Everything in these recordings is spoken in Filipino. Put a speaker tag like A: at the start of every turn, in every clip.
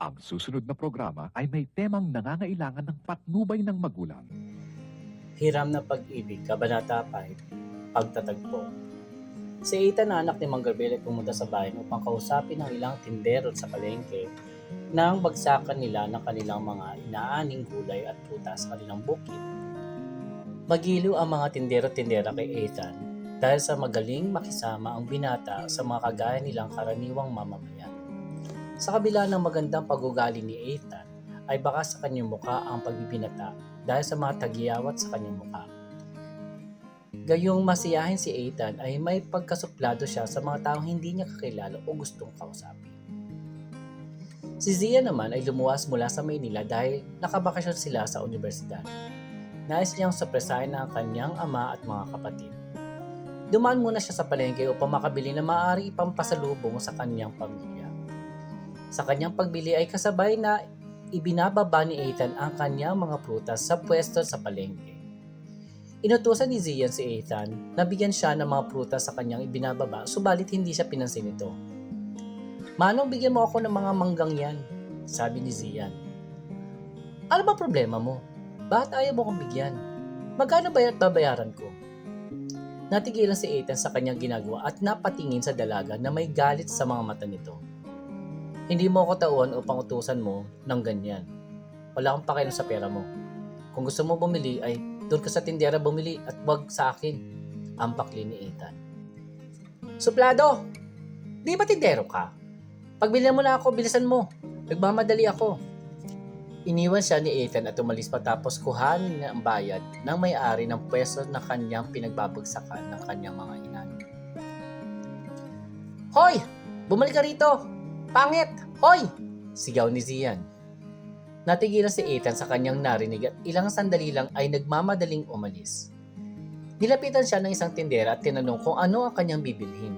A: Ang susunod na programa ay may temang nangangailangan ng patnubay ng magulang.
B: Hiram na pag-ibig, Kabanata 5, Pagtatagpo. Si Ethan na anak ni Mang Gabriel ay pumunta sa bayan upang kausapin ang ilang tindero sa palengke nang bagsakan nila ng kanilang mga inaaning gulay at prutas sa kanilang bukid. Magiliw ang mga tindero-tindera kay Ethan dahil sa magaling makisama ang binata sa mga kagaya nilang karaniwang mamamayan. Sa kabila ng magandang pag-ugali ni Ethan, ay baka sa kanyang muka ang pagbibinata dahil sa mga tagiyawat sa kanyang mukha. Gayong masiyahin si Ethan ay may pagkasuplado siya sa mga taong hindi niya kakilala o gustong kausapin. Si Zia naman ay lumuwas mula sa Maynila dahil nakabakasyon sila sa universidad. Nais niyang sorpresahin ang kanyang ama at mga kapatid. Dumaan muna siya sa palengke upang makabili na maaari ipampasalubong sa kanyang pamilya. Sa kanyang pagbili ay kasabay na ibinababa ni Ethan ang kanyang mga prutas sa pwesto sa palengke. Inutusan ni Zian si Ethan na bigyan siya ng mga prutas sa kanyang ibinababa subalit hindi siya pinansin ito. Manong bigyan mo ako ng mga manggang yan, sabi ni Zian. Ano ba problema mo? Bakit ayaw mo kong bigyan? Magkano ba babayaran ko? Natigilan si Ethan sa kanyang ginagawa at napatingin sa dalaga na may galit sa mga mata nito. Hindi mo ako tauhan upang utusan mo ng ganyan. Wala akong pakialam sa pera mo. Kung gusto mo bumili ay doon ka sa tindera bumili at wag sa akin. Ang pakli ni Ethan. Suplado! Di ba tindero ka? Pagbilihan mo na ako, bilisan mo. Nagmamadali ako. Iniwan siya ni Ethan at umalis patapos kuhanin niya ang bayad ng may-ari ng pwesto na kanyang pinagbabagsakan ng kanyang mga inano. Hoy! Bumalik ka rito! Pangit! Hoy! Sigaw ni Zian. Natigilan si Ethan sa kanyang narinig at ilang sandali lang ay nagmamadaling umalis. Nilapitan siya ng isang tindera at tinanong kung ano ang kanyang bibilhin.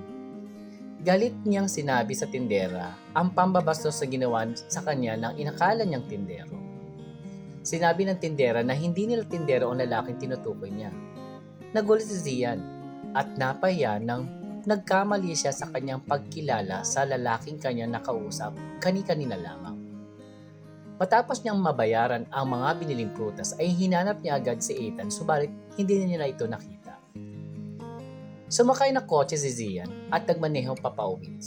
B: Galit niyang sinabi sa tindera ang pambabastos sa ginawa sa kanya ng inakala niyang tindero. Sinabi ng tindera na hindi nila tindero ang lalaking tinutukoy niya. Nagulat si Zian at napahiya nang nagkamali siya sa kanyang pagkilala sa lalaking kanya nakausap kani-kanina lamang. Matapos niyang mabayaran ang mga biniling prutas ay hinanap niya agad si Ethan subalit hindi na ito nakita. Sumakay na kotse si Zian at nagmaneho papauwi.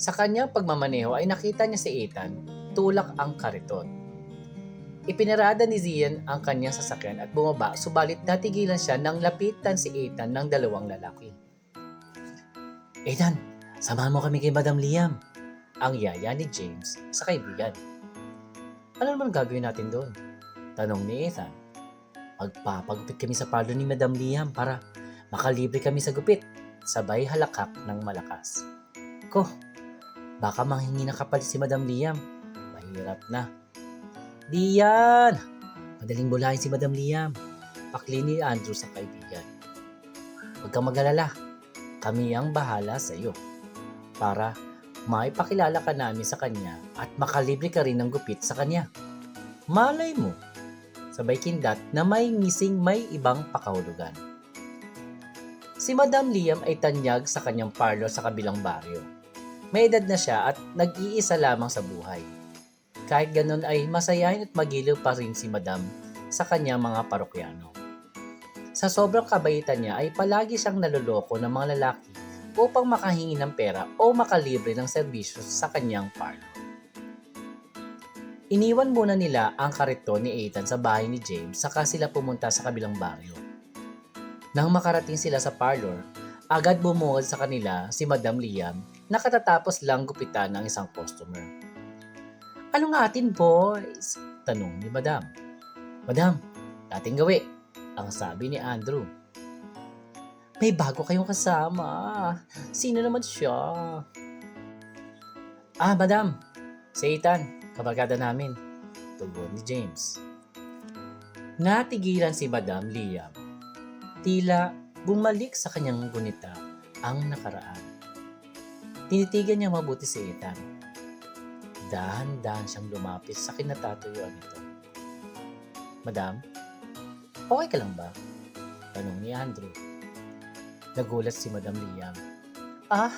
B: Sa kanyang pagmamaneho ay nakita niya si Ethan tulak ang kariton. Ipinarada ni Zian ang kanyang sasakyan at bumaba subalit natigilan siya nang lapitan si Ethan ng dalawang lalaki. Ethan, samahan mo kami kay Madam Liam. Ang yaya ni James sa kaibigan. Ano naman gagawin natin doon? Tanong ni Ethan. Magpapagupit kami sa parlor ni Madam Liam para makalibre kami sa gupit. Sabay halakak ng malakas. Ko, baka manghingi ng kapalit si Madam Liam. Mahirap na. Diyan! Madaling bulahin si Madam Liam. Pakli ni Andrew sa kaibigan. Huwag kang mag-alala. Kami ang bahala sa iyo. Para maipakilala ka namin sa kanya at makalibre ka rin ng gupit sa kanya. Malay mo, sabay kindat na may ngising may ibang pakahulugan. Si Madam Liam ay tanyag sa kanyang parlor sa kabilang baryo. May edad na siya at nag-iisa lamang sa buhay. Kahit ganun ay masayahin at magiliw pa rin si Madam sa kanyang mga parokyano. Sa sobrang kabaitan niya ay palagi siyang naloloko ng mga lalaki upang makahingi ng pera o makalibre ng serbisyo sa kanyang parlor. Iniwan muna nila ang kariton ni Ethan sa bahay ni James saka sila pumunta sa kabilang baryo. Nang makarating sila sa parlor, agad bumungad sa kanila si Madam Liam na katatapos lang gupitan ng isang customer. Ano nga atin boys? Tanong ni Madam. Madam, dating gawi, ang sabi ni Andrew. May bago kayong kasama. Sino naman siya? Ah, madam. Si Ethan, kabarkada namin. Tugon ni James. Natigilan si Madam Liam. Tila bumalik sa kanyang gunita ang nakaraan. Tinitigan niya mabuti si Ethan. Dahan-dahan siyang lumapit sa kinatatuyuan nito. Madam, okay ka lang ba? Tanong ni Andrew. Nagulat si Madam Liam. Ah,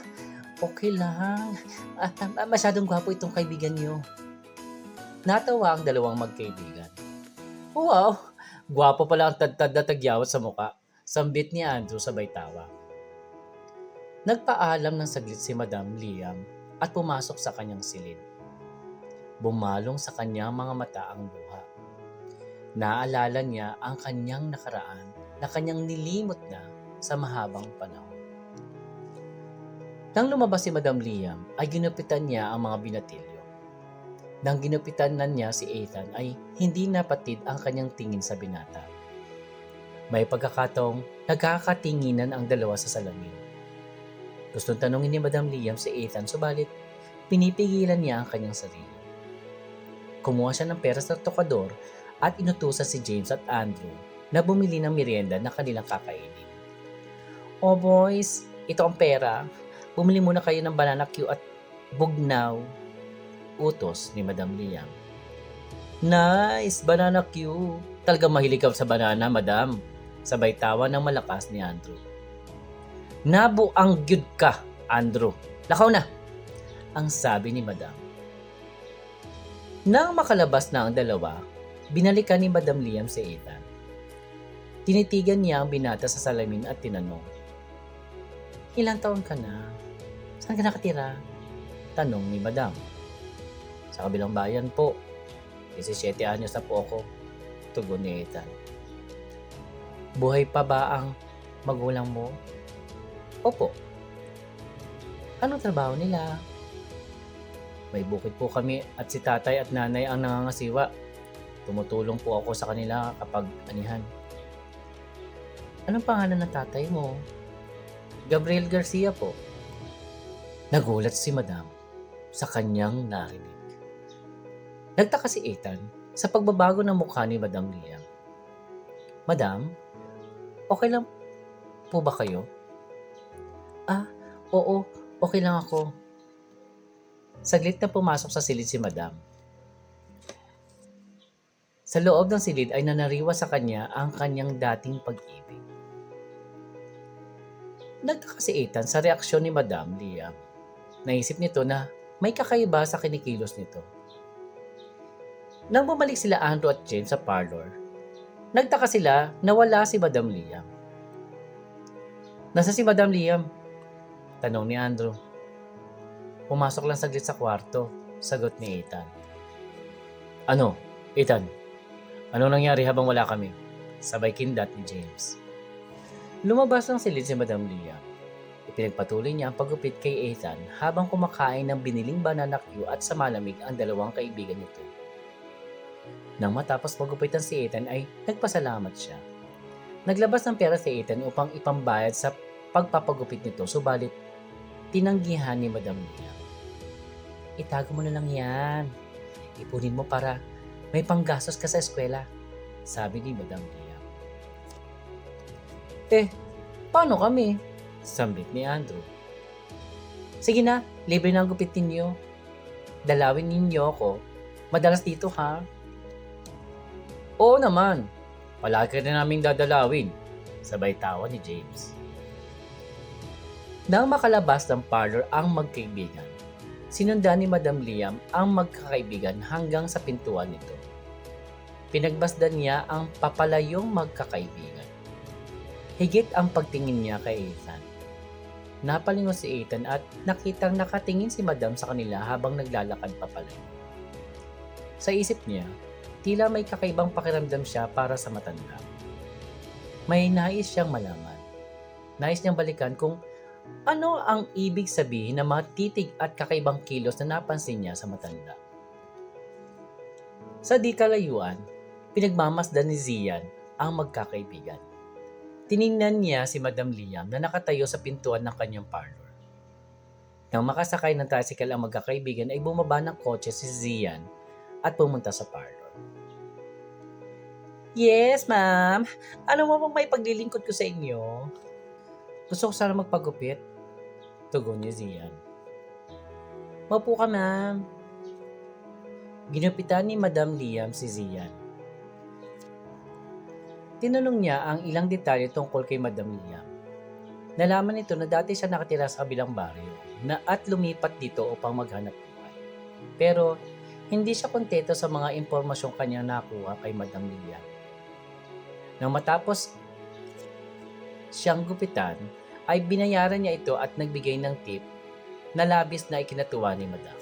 B: okay lang. Ah, ah, masyadong gwapo itong kaibigan niyo. Natawa ang dalawang magkaibigan. Wow! Gwapo pala ang tad-tad na tagyawat sa muka. Sambit ni Andrew sabay tawa. Nagpaalam ng saglit si Madam Liam at pumasok sa kanyang silid. Bumalong sa kanyang mga mata ang luha. Naalala niya ang kanyang nakaraan na kanyang nilimot na sa mahabang panahon. Nang lumabas si Madam Liam, ay ginupitan niya ang mga binatilyo. Nang ginupitan na niya si Ethan ay hindi napatid ang kanyang tingin sa binata. May pagkakataong nagkakatinginan ang dalawa sa salamin. Gustong tanungin ni Madam Liam si Ethan subalit pinipigilan niya ang kanyang sarili. Kumuha siya ng pera sa tokador at inutusan si James at Andrew na bumili ng merienda na kanilang kakainin. Oh boys, ito ang pera. Bumili muna kayo ng banana Q at bugnaw. Utos ni Madam Liam. Nice! Banana Q! Talaga mahilig ka sa banana, Madam. Sabay tawa ng malakas ni Andrew. Nabu ang gyud ka, Andrew. Lakaw na! Ang sabi ni Madam. Nang makalabas na ang dalawa, binalikan ni Madam Liam si Ethan. Tinitigan niya ang binata sa salamin at tinanong, Ilang taon ka na? Saan ka nakatira? Tanong ni Madam. Sa kabilang bayan po. 17 anyos na po ako. Tugon ni Ethan. Buhay pa ba ang magulang mo? Opo. Anong trabaho nila? May bukid po kami at si tatay at nanay ang nangangasiwa. Tumutulong po ako sa kanila kapag anihan. Anong pangalan ng tatay mo? Gabriel Garcia po. Nagulat si Madam sa kanyang narinig. Nagtaka si Ethan sa pagbabago ng mukha ni Madam Liam. Madam, okay lang po ba kayo? Ah, oo, okay lang ako. Saglit na pumasok sa silid si Madam. Sa loob ng silid ay nanariwa sa kanya ang kanyang dating pag-ibig. Nagtaka si Ethan sa reaksyon ni Madam Liam. Naisip nito na may kakaiba sa kinikilos nito. Nang bumalik sila Andrew at Jane sa parlor, nagtaka sila na wala si Madam Liam. Nasa si Madam Liam? Tanong ni Andrew. Pumasok lang saglit sa kwarto, sagot ni Ethan. Ano, Ethan? Ano nangyari habang wala kami? Sabay kindat ni James. Lumabas ng silid si Madam Liam. Ipinagpatuloy niya ang paggupit kay Ethan habang kumakain ng biniling banana Q at sa malamig ang dalawang kaibigan nito. Nang matapos pagupitan si Ethan ay nagpasalamat siya. Naglabas ng pera si Ethan upang ipambayad sa pagpapagupit nito subalit tinanggihan ni Madam Liam. Itago mo na lang yan. Ipunin mo para may panggastos ka sa eskwela, sabi ni Madam Liam. Eh, paano kami? Sambit ni Andrew. Sige na, libre na ang gupit ninyo. Dalawin ninyo ako. Madalas dito ha. Oo naman. Palagi na namin dadalawin. Sabay tawa ni James. Nang makalabas ng parlor ang magkaibigan, sinundan ni Madam Liam ang magkakaibigan hanggang sa pintuan nito. Pinagbasdan niya ang papalayong magkakaibigan. Higit ang pagtingin niya kay Ethan. Napalingon si Ethan at nakitang nakatingin si Madam sa kanila habang naglalakad papalayo. Sa isip niya, tila may kakaibang pakiramdam siya para sa matanda. May nais siyang malaman. Nais niyang balikan kung ano ang ibig sabihin ng mga titig at kakaibang kilos na napansin niya sa matanda. Sa di kalayuan, pinagmamasdan ni Zian ang magkakaibigan. Tiningnan niya si Madam Liam na nakatayo sa pintuan ng kanyang parlor. Nang makasakay ng tricycle ang magkakaibigan ay bumaba ng kotse si Zian at pumunta sa parlor. Yes, ma'am. Ano mo bang may paglilingkod ko sa inyo? Gusto ko sana magpagupit. Tugon ni Zian. Maupo ka, ma'am. Ginupitan ni Madam Liam si Zian. Tinanong niya ang ilang detalye tungkol kay Madam Liam. Nalaman nito na dati siya nakatira sa kabilang baryo na at lumipat dito upang maghanap buhay. Pero hindi siya kontento sa mga impormasyong kanyang nakuha kay Madam Lilian. Nang matapos siyang gupitan, ay binayaran niya ito at nagbigay ng tip na labis na ikinatuwa ni Madam.